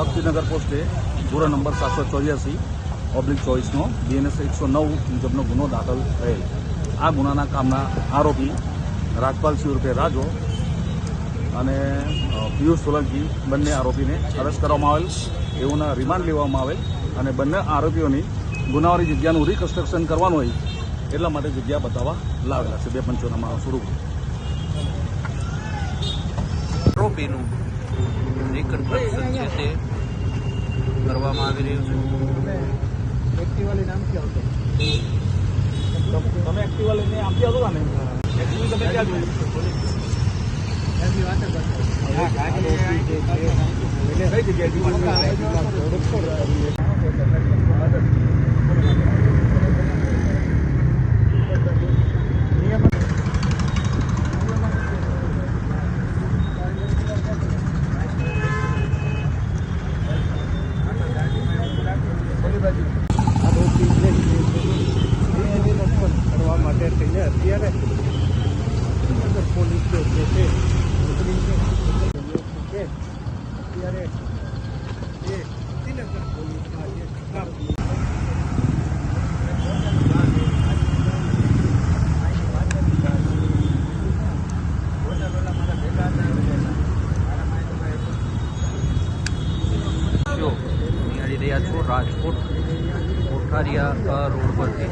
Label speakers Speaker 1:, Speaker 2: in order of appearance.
Speaker 1: ભક્તિનગર પોસ્ટે ગુનો નંબર સાતસો ચોર્યાસી, ઓબ્લિક ચોવીસનો, બીએનએસ એકસો નવ મુજબનો ગુનો દાખલ થયેલ. આ ગુનાના કામના આરોપી રાજપાલસિંહ રૂપે રાજો અને પિયુષ સોલંકી બંને આરોપીને અરેસ્ટ કરવામાં આવેલ. એઓના રિમાન્ડ લેવામાં આવેલ અને બંને આરોપીઓની ગુનાવાળી જગ્યાનું રિકન્સ્ટ્રક્શન કરવાનું હોય એટલા માટે જગ્યા બતાવવા લાવેલા છે. બે પંચોના સ્વરૂપ
Speaker 2: આરોપીનું રિકન્સ્ટ્રક્શન છે તે કરવામાં આવી રહ્યું છે.
Speaker 1: તમે એક્ટિવા લઈને આપી આવતો ને? એક્ટિવા તમે ક્યાં જોયું? કઈ જગ્યાએ
Speaker 3: કરવા માટે થઈને અત્યારે. પોલીસ જે છે અત્યારે એ શ્રીનગર સ્ટાફ
Speaker 2: જો છો રાજકોટ કોઠારિયા રોડ પરથી.